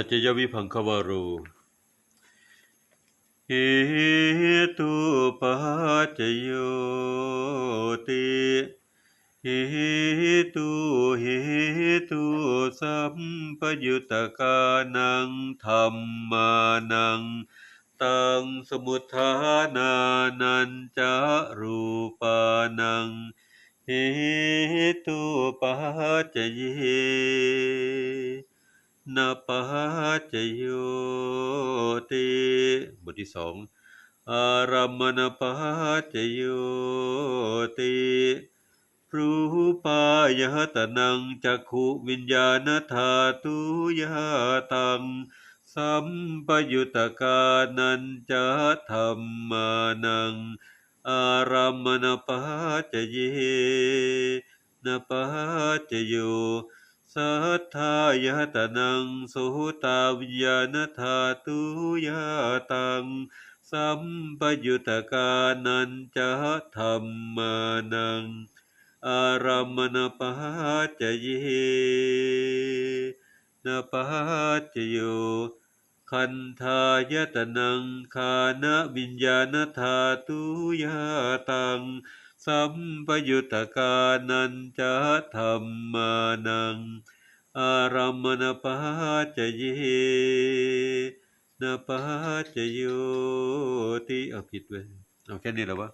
ปัจจยวิพังควาโรเหตุปัจจโยติเหตุเหตุสัมปยุตตกานังธรรมานังตังสมุทฐานานันจะรูปานังเหตุปัจจเย นะปัจจโยติบทที่สองอารัมมณปัจจโยติรูปายตนังจักขุวิญญาณธาตุยตัง สัมปยุตกานันจะธรรมานัง อารัมมณปัจเยนะปัจโย สัทธายตนังโสตาวิญญาณธาตุยตัง สัมปยุตกานันจะธรรมานัง อารัมณปัจจเยนปัจจโยคันธายตนังคานวิญญาณธาตุยตัง สัมปยุตกานันจะธรรมานัง อารามณปัจจเยนปัจโยติเอาผิดเว้ยเอาแค่นี้แล้ววะ